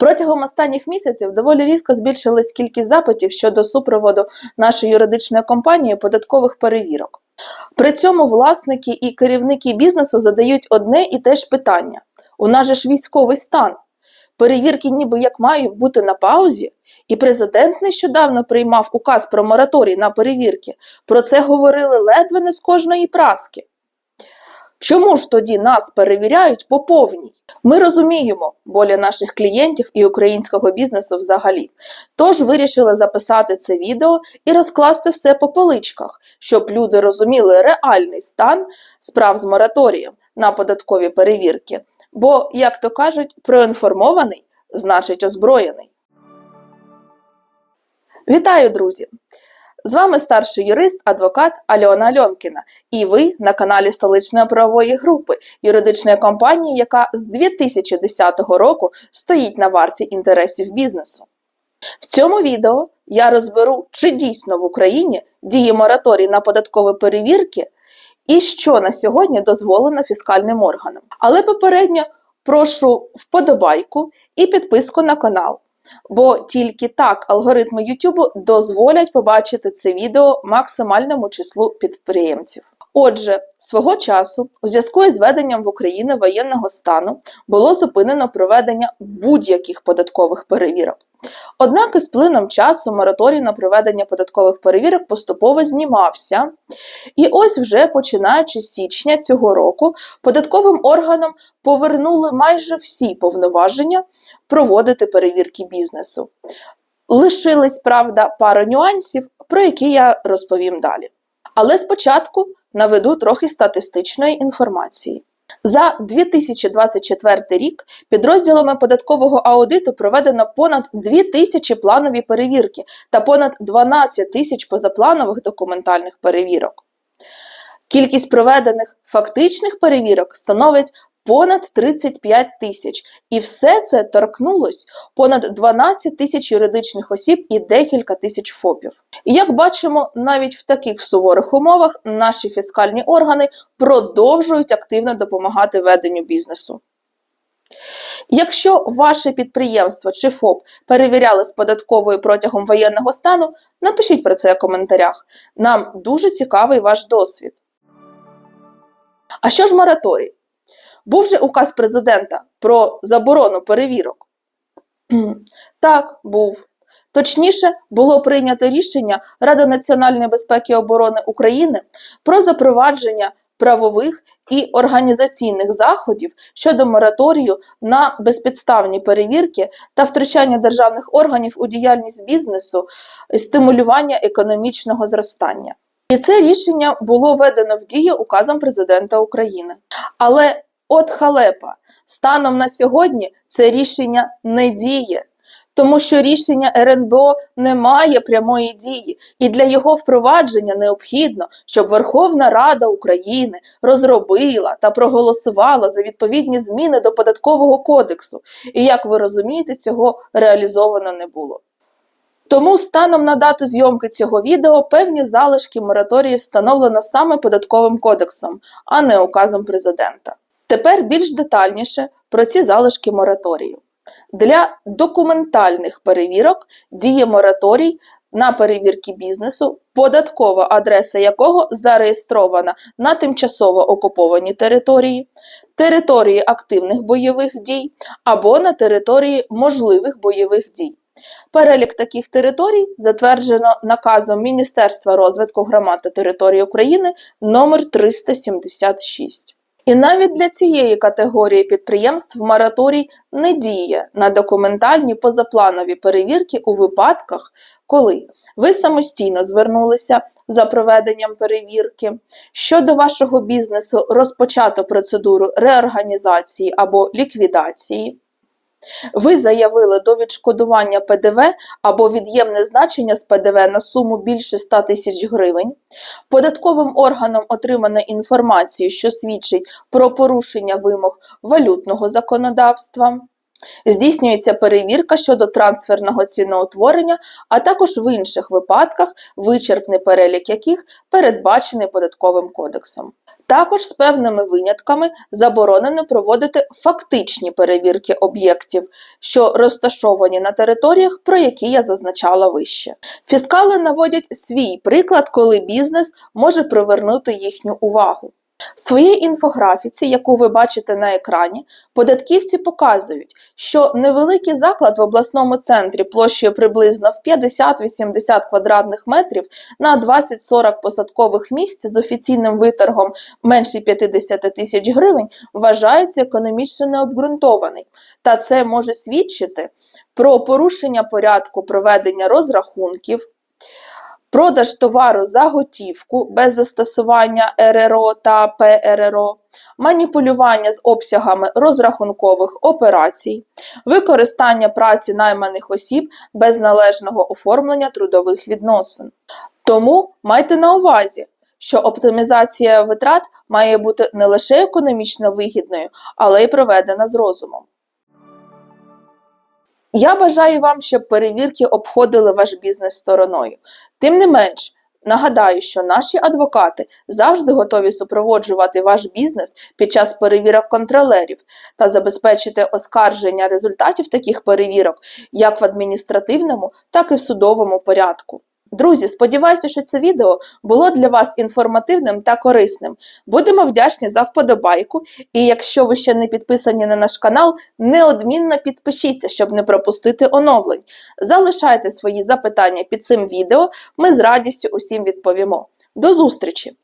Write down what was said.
Протягом останніх місяців доволі різко збільшилась кількість запитів щодо супроводу нашої юридичної компанії податкових перевірок. При цьому власники і керівники бізнесу задають одне і те ж питання: у нас же ж військовий стан. Перевірки ніби як мають бути на паузі, і президент нещодавно приймав указ про мораторій на перевірки. Про це говорили ледве не з кожної праски. Чому ж тоді нас перевіряють по повній? Ми розуміємо болі наших клієнтів і українського бізнесу взагалі. Тож вирішили записати це відео і розкласти все по поличках, щоб люди розуміли реальний стан справ з мораторієм на податкові перевірки. Бо, як то кажуть, проінформований значить озброєний. Вітаю, друзі! З вами старший юрист, адвокат Альона Альонкіна, і ви на каналі столичної правової групи, юридичної компанії, яка з 2010 року стоїть на варті інтересів бізнесу. В цьому відео я розберу, чи дійсно в Україні діє мораторій на податкові перевірки і що на сьогодні дозволено фіскальним органам. Але попередньо прошу вподобайку і підписку на канал. Бо тільки так алгоритми YouTube дозволять побачити це відео максимальному числу підприємців. Отже, свого часу, у зв'язку із введенням в Україні воєнного стану, було зупинено проведення будь-яких податкових перевірок. Однак із плином часу мораторій на проведення податкових перевірок поступово знімався. І ось вже починаючи з січня цього року, податковим органам повернули майже всі повноваження проводити перевірки бізнесу. Лишились, правда, пара нюансів, про які я розповім далі. Але спочатку наведу трохи статистичної інформації. За 2024 рік підрозділами податкового аудиту проведено понад 2 тисячі планові перевірки та понад 12 тисяч позапланових документальних перевірок. Кількість проведених фактичних перевірок становить понад 35 тисяч, і все це торкнулось понад 12 тисяч юридичних осіб і декілька тисяч ФОПів. І як бачимо, навіть в таких суворих умовах наші фіскальні органи продовжують активно допомагати веденню бізнесу. Якщо ваше підприємство чи ФОП перевіряли з податковою протягом воєнного стану, напишіть про це в коментарях. Нам дуже цікавий ваш досвід. А що ж мораторій? Був же указ президента про заборону перевірок? Так, був. Точніше, було прийнято рішення Ради національної безпеки і оборони України про запровадження правових і організаційних заходів щодо мораторію на безпідставні перевірки та втручання державних органів у діяльність бізнесу і стимулювання економічного зростання. І це рішення було введено в дію указом президента України. Але От халепа, станом на сьогодні це рішення не діє, тому що рішення РНБО не має прямої дії, і для його впровадження необхідно, щоб Верховна Рада України розробила та проголосувала за відповідні зміни до податкового кодексу. І як ви розумієте, цього реалізовано не було. Тому станом на дату зйомки цього відео певні залишки мораторії встановлено саме податковим кодексом, а не указом президента. Тепер більш детальніше про ці залишки мораторію. Для документальних перевірок діє мораторій на перевірки бізнесу, податкова адреса якого зареєстрована на тимчасово окупованій території, території активних бойових дій або на території можливих бойових дій. Перелік таких територій затверджено наказом Міністерства розвитку громад та територій України номер 376. І навіть для цієї категорії підприємств мораторій не діє на документальні позапланові перевірки у випадках, коли ви самостійно звернулися за проведенням перевірки, щодо вашого бізнесу розпочато процедуру реорганізації або ліквідації. Ви заявили до відшкодування ПДВ або від'ємне значення з ПДВ на суму більше 100 тисяч гривень. Податковим органом отримано інформацію, що свідчить про порушення вимог валютного законодавства. Здійснюється перевірка щодо трансферного ціноутворення, а також в інших випадках, вичерпний перелік яких передбачений податковим кодексом. Також з певними винятками заборонено проводити фактичні перевірки об'єктів, що розташовані на територіях, про які я зазначала вище. Фіскали наводять свій приклад, коли бізнес може привернути їхню увагу. В своїй інфографіці, яку ви бачите на екрані, податківці показують, що невеликий заклад в обласному центрі площею приблизно в 50-80 квадратних метрів на 20-40 посадкових місць з офіційним виторгом менше 50 тисяч гривень вважається економічно необґрунтований. Та це може свідчити про порушення порядку проведення розрахунків, продаж товару за готівку без застосування РРО та ПРРО, маніпулювання з обсягами розрахункових операцій, використання праці найманих осіб без належного оформлення трудових відносин. Тому майте на увазі, що оптимізація витрат має бути не лише економічно вигідною, але й проведена з розумом. Я бажаю вам, щоб перевірки обходили ваш бізнес стороною. Тим не менш, нагадаю, що наші адвокати завжди готові супроводжувати ваш бізнес під час перевірок контролерів та забезпечити оскарження результатів таких перевірок як в адміністративному, так і в судовому порядку. Друзі, сподіваюся, що це відео було для вас інформативним та корисним. Будемо вдячні за вподобайку. І якщо ви ще не підписані на наш канал, неодмінно підпишіться, щоб не пропустити оновлень. Залишайте свої запитання під цим відео, ми з радістю усім відповімо. До зустрічі!